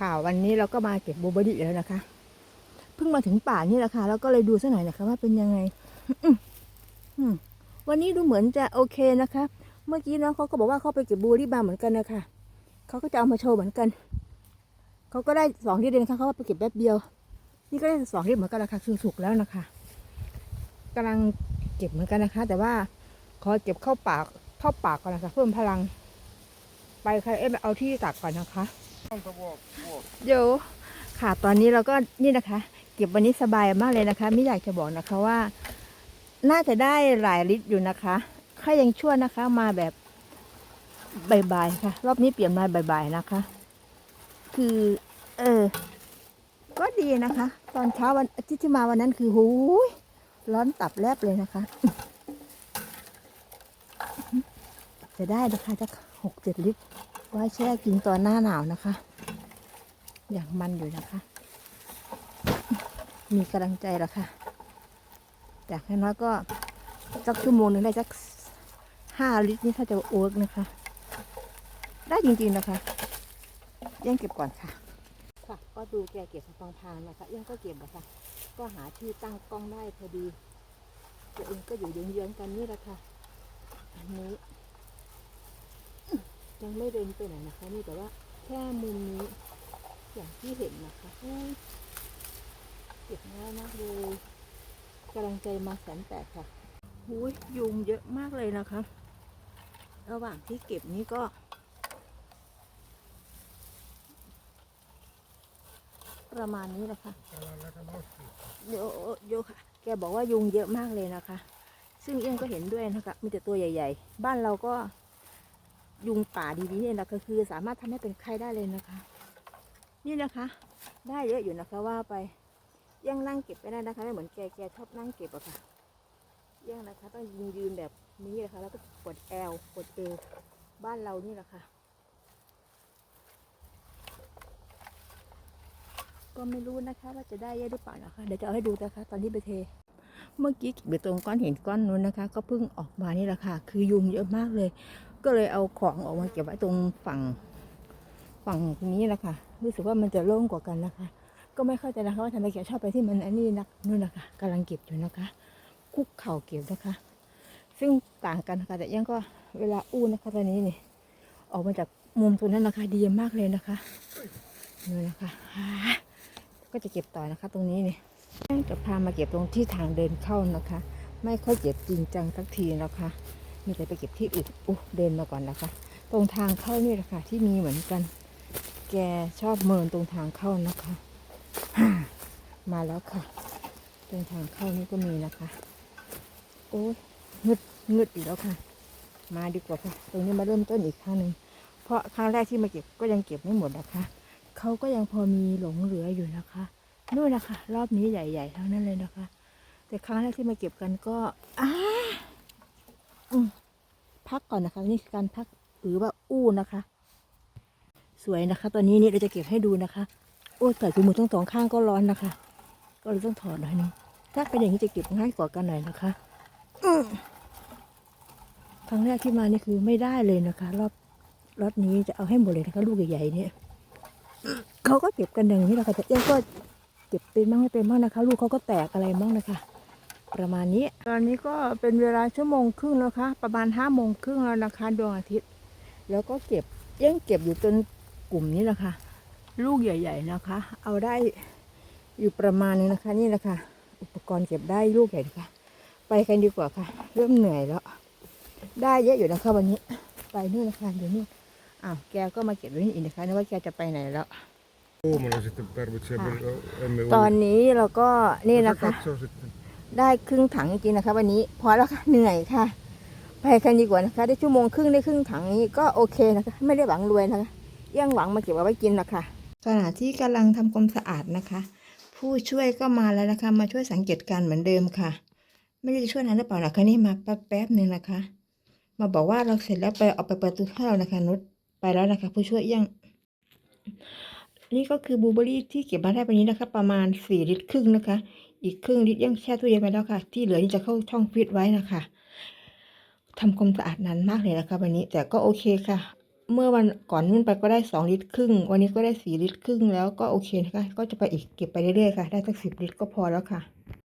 ค่ะวันนี้เราก็มาเก็บบูเบอรี่แล้วนะคะ เพิ่งมาถึงป่านี่แหละค่ะ แล้วก็เลยดูสักหน่อยนะคะว่าเป็นยังไงวันนี้ดูเหมือนจะโอเคนะคะ เมื่อกี้น้องเขาก็บอกว่าเขาไปเก็บบูเบอรี่มาเหมือนกันนะคะเขาก็จะเอามาโชว์เหมือนกัน เขาก็ได้สองที่เดนค่ะเขาว่าไปเก็บแป๊บเดียว นี่ก็ได้สองที่เหมือนกันละค่ะคือสุกแล้วนะคะกำลังเก็บเหมือนกันนะคะ แต่ว่าขอเก็บเข้าปากเข้าปากก่อนนะคะ เพิ่มพลัง ไปค่ะเอ๊ะเอาที่ตักก่อนนะคะ เดี๋ยวค่ะตอนนี้เราก็นี่นะคะ เก็บวันนี้สบายมากเลยนะคะ ไม่อยากจะบอกนะคะว่า น่าจะได้หลายลิตรอยู่นะคะถ้ายังชั่วนะคะ มาแบบบ่ายๆค่ะ รอบนี้เปลี่ยนมาบ่ายๆนะคะ คือ เออ ก็ดีนะคะ ตอนเช้าวันอาทิตย์ที่มาวันนั้นคือหูยร้อนตับแลบเลยนะคะ จะได้นะคะจะหกเจ็ดลิตร ไว้แช่กินตอนหน้าหนาวนะคะ อย่างมันอยู่นะคะ มีกำลังใจแล้วค่ะแต่อย่างน้อยก็สักชั่วโมงหนึ่งได้สักห้าลิตรนี่ถ้าจะโอ๊กนะคะ ได้จริงๆนะคะยังเก็บก่อนค่ะค่ะ ก็ดูแกเก็บฟังพางนะคะยังก็เก็บนะคะก็หาที่ตั้งกล้องได้พอดี ตัวเองก็อยู่เยื้องๆกันนี่แหละค่ะ อันนี้ ยังไม่เดินไปไหนนะคะนี่แต่ว่าแค่มุมนี้อย่างที่เห็นนะคะเก็บง่ายมากเลยกำลังใจมาแสนแปดค่ะหูยยุงเยอะมากเลยนะคะ ระหว่างที่เก็บนี้ก็ประมาณนี้แหละค่ะโยโยค่ะ แกบอกว่ายุงเยอะมากเลยนะคะ ซึ่งเอี้ยงก็เห็นด้วยนะคะ มีแต่ตัวใหญ่ ๆ บ้านเราก็ ยุงป่าดีๆเนี่ยนะก็คือสามารถทำให้เป็นไข้ได้เลยนะคะ นี่นะคะ ได้เยอะอยู่นะคะว่าไปยังนั่งเก็บไม่ได้นะคะไม่เหมือนแกแกชอบนั่งเก็บอะค่ะยังนะคะต้องยืนยืนแบบนี้นะคะ แล้วก็ปวดแอวปวดเอวบ้านเรานี่แหละค่ะก็ไม่รู้นะคะ ว่าจะได้เยอะหรือเปล่านะคะ เดี๋ยวจะเอาให้ดูนะคะ ตอนที่ไปเท เมื่อกี้อยู่ตรงก้อนหินก้อนนู้นนะคะ ก็เพิ่งออกมานี่แหละค่ะ คือยุงเยอะมากเลย ก็เลยเอาของออกมาเก็บไว้ตรงฝั่งฝั่งนี้แหละค่ะรู้สึกว่ามันจะโล่งกว่ากันนะคะ ก็ไม่เข้าใจนะคะว่าทำไมแกชอบไปที่มันอันนี้นักนู่นนะคะกำลังเก็บอยู่นะคะ คุกเข่าเก็บนะคะ ซึ่งต่างกันค่ะแต่ยังก็เวลาอู้นะคะตอนนี้นี่ออกมาจากมุมตรงนั้นนะคะดีมากเลยนะคะนี่นะคะก็จะเก็บต่อนะคะ ตรงนี้นี่จะพามาเก็บตรงที่ทางเดินเข้านะคะ ไม่ค่อยเก็บจริงจังสักทีนะคะ มีแต่ไปเก็บที่อื่นอุ๊เดินมาก่อนนะคะ ตรงทางเข้านี่แหละค่ะที่มีเหมือนกัน แกชอบเมินตรงทางเข้านะคะ มาแล้วค่ะ ตรงทางเข้านี่ก็มีนะคะ โอ้ยงึดงึดอีกแล้วค่ะ มาดีกว่าค่ะ ตรงนี้มาเริ่มต้นอีกครั้งหนึ่งเพราะครั้งแรกที่มาเก็บก็ยังเก็บไม่หมดนะคะเขาก็ยังพอมีหลงเหลืออยู่นะคะนู่นนะคะ รอบนี้ใหญ่ๆเท่านั้นเลยนะคะ แต่ครั้งแรกที่มาเก็บกันก็อ้า พักก่อนนะคะนี่คือการพักหรือว่าอู้นะคะ สวยนะคะ ตอนนี้นี่เราจะเก็บให้ดูนะคะโอ้ใส่ถุมือทั้งสองข้างก็ร้อนนะคะ ก็เลยต้องถอดหน่อยนึงถ้าเป็นอย่างนี้จะเก็บง่ายกว่ากันหน่อยนะคะครั้งแรกที่มานี่คือไม่ได้เลยนะคะ รอบรอบนี้จะเอาให้หมดเลยนะคะลูกใหญ่ๆเนี่ยเขาก็เก็บกันอย่างนี้แหละค่ะแต่เอี้ยงก็เก็บเป็นบ้างไม่เป็นบ้างนะคะ ลูกเขาก็แตกอะไรบ้างนะคะ ประมาณนี้ ตอนนี้ก็เป็นเวลาชั่วโมงครึ่งแล้วคะประมาณห้าโมงครึ่งแล้วนะคะดวงอาทิตย์ แล้วก็เก็บยังเก็บอยู่จนกลุ่มนี้แหละค่ะ ลูกใหญ่ ๆนะคะ เอาได้อยู่ประมาณนึงนะคะ นี่แหละค่ะอุปกรณ์เก็บได้ลูกใหญ่นะคะไปกันดีกว่าค่ะ เริ่มเหนื่อยแล้ว ได้เยอะอยู่นะคะวันนี้ ไปนู่นนะคะเดี๋ยวนู่นอ้าวแกก็มาเก็บไว้นี่อีกนะคะนึกว่าแกจะไปไหนแล้ว Huomalla sitten tarvitsee, Ah. ah. emme ตอนนี้เราก็นี่ Ota นะคะ katsoo sitten. ได้ครึ่งถังจริงๆนะคะ วันนี้พอแล้วค่ะเหนื่อยค่ะ ไปกันดีกว่านะคะ ได้ชั่วโมงครึ่งได้ครึ่งถังนี้ก็โอเคนะคะ ไม่ได้หวังรวยนะคะยังหวังมาเก็บเอาไว้กินนะคะขณะที่กำลังทำความสะอาดนะคะ ผู้ช่วยก็มาแล้วนะคะ มาช่วยสังเกตการเหมือนเดิมค่ะ ไม่รู้จะช่วยนานหรือเปล่านะคะนี่มาแป๊บๆหนึ่งนะคะ มาบอกว่าเราเสร็จแล้วไปเอาไปเปิดตูให้เรานะคะนุชไปแล้วนะคะ ผู้ช่วยยังนี่ก็คือบลูเบอรรี่ที่เก็บมาได้วันนี้นะคะ ประมาณสี่ลิตรครึ่งนะคะ อีกครึ่งลิตรยังแช่ตู้เย็นไปแล้วค่ะ ที่เหลือนี่จะเข้าช่องฟิตไว้นะคะทำความสะอาดนานมากเลยนะคะวันนี้แต่ก็โอเคค่ะ เมื่อวันก่อนนู่นไปก็ได้สองลิตรครึ่ง วันนี้ก็ได้สี่ลิตรครึ่งแล้วก็โอเคนะคะก็จะไปอีกเก็บไปเรื่อยๆค่ะ ได้สักสิบลิตรก็พอแล้วค่ะ